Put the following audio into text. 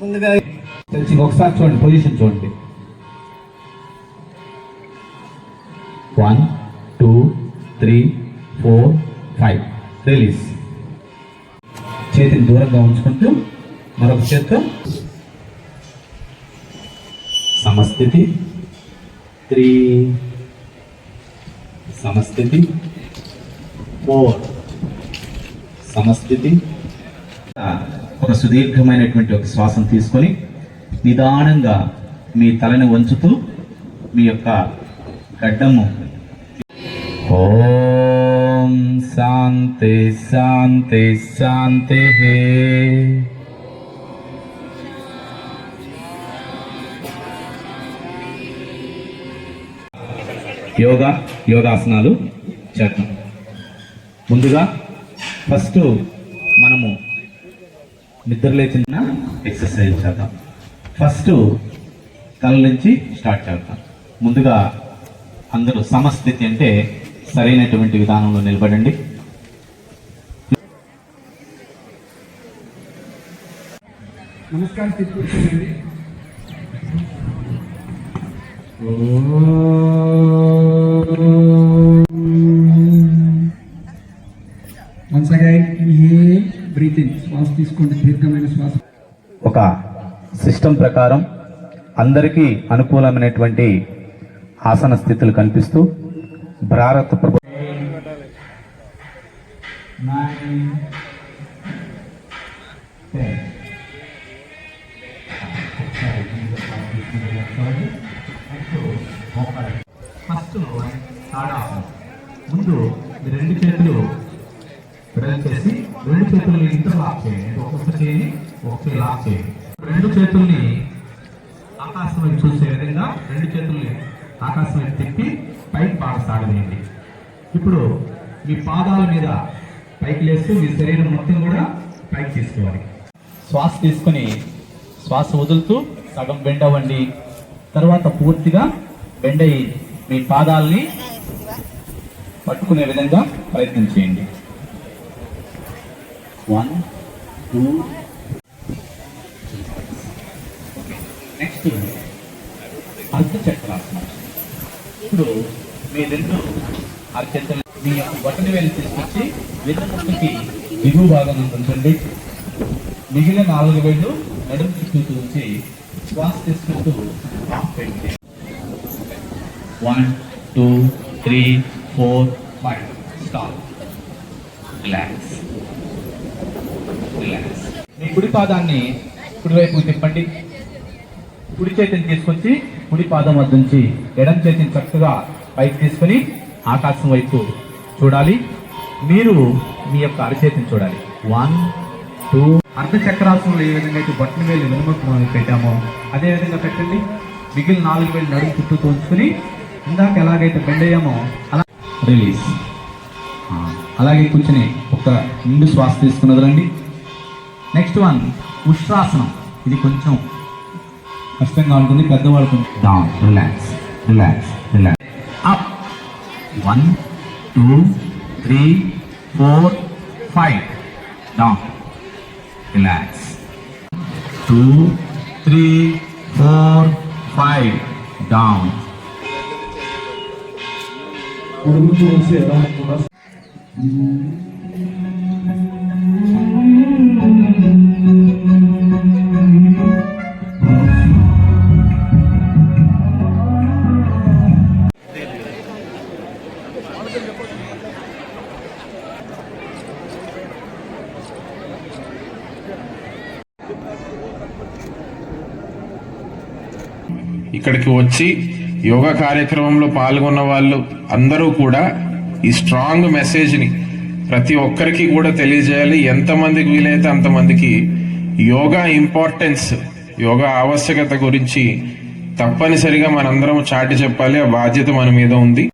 ముందుగా తెలిసి ఒకసారి చూడండి పొజిషన్ చూడండి. One two three four five release చేతిని దూరంగా ఉంచుకుంటూ మరొక చేత్తో సమస్థితి. త్రీ సమస్థితి. ఫోర్ సమస్థితి. ఒక సుదీర్ఘమైనటువంటి ఒక శ్వాసం తీసుకొని నిదానంగా మీ తలని వంచుతూ మీ యొక్క గడ్డము. ఓం శాంతి శాంతి శాంతి యోగా యోగాసనాలు చేద్దాం. ముందుగా ఫస్ట్ మనము నిద్ర లేచిన ఎక్సర్సైజ్ చేద్దాం. ఫస్ట్ తల నుంచి స్టార్ట్ చేద్దాం. ముందుగా అందరూ సమస్థితి అంటే సరైనటువంటి విధానంలో నిలబడండి. నమస్కారం శ్వాస తీసుకోండి దీర్ఘమైన శ్వాస. ఒక సిస్టమ్ ప్రకారం అందరికీ అనుకూలమైనటువంటి ఆసన స్థితులు కనిపిస్తూ భారత ప్రభు ఫస్ట్ ముందు రెండు చేతులు ప్రేయర్ చేసి రెండు చేతుల్ని ఇంటర్లాక్ చేయండి ఒక్కొక్క చేయి ఒక లాక్ చేయండి రెండు చేతుల్ని ఆకాశం వైపు చూసే విధంగా రెండు చేతుల్ని ఆకాశం వైపు తిప్పి పైకి బాగా సాగదీయండి. ఇప్పుడు మీ పాదాల మీద పైకి లేస్తూ మీ శరీరం మొత్తం కూడా పైకి తీసుకోవాలి. శ్వాస తీసుకొని శ్వాస వదులుతూ సగం బెండ్ అవ్వండి. తర్వాత పూర్తిగా బెండ్ అయ్యి మీ పాదాలని పట్టుకునే విధంగా ప్రయత్నం చేయండి. వన్ టూ నెక్స్ట్ అర్ధచక్రాసనం ఇప్పుడు మీ రెండు అర్చంతలు మీ యొక్క బట్టని వేలు తీసుకొచ్చి వెన్నుముక్కకి దిగువ భాగం ఉంటుంది మిగిలిన నాలుగు వేళ్ళు నడుము చుట్టూ ఉంచి శ్వాస తీసుకుంటూ పెట్టి. One two three four five stop relax మీ కుడి పాదాన్ని కుడివైపు తిప్పండి. కుడి చేతిని తీసుకొచ్చి కుడి పాదం వద్ద నుంచి ఎడం చేతిని చక్కగా పైకి తీసుకొని ఆకాశం వైపు చూడాలి. మీరు మీ యొక్క అరచేతిని చూడాలి. వన్ టూ అర్ధచక్రాసనంలో ఏ విధంగా అయితే బట్టన వేలు వెనుమకు పెట్టామో అదే విధంగా పెట్టండి. మిగిలిన నాలుగు వేలు నడుము చుట్టూ తోంచుకుని ఇందాక ఎలాగైతే బెండ్ అయ్యామో అలా రిలీజ్ అలాగే కూర్చొని ఒక నిండు శ్వాస తీసుకున్నదండి నెక్స్ట్ వన్ ఉష్ట్రాసనం ఇది కొంచెం కష్టంగా ఉంటుంది పెద్దవాళ్ళకు down relax relax relax up one two three four five down relax two three four five down ఇక్కడికి వచ్చి యోగా కార్యక్రమంలో పాల్గొన్న వాళ్ళు అందరూ కూడా ఈ స్ట్రాంగ్ మెసేజ్ని ప్రతి ఒక్కరికి కూడా తెలియజేయాలి. ఎంతమందికి వీలైతే అంతమందికి యోగా ఇంపార్టెన్స్ యోగా ఆవశ్యకత గురించి తప్పనిసరిగా మనందరం చాటి చెప్పాలి. ఆ బాధ్యత మన మీద ఉంది.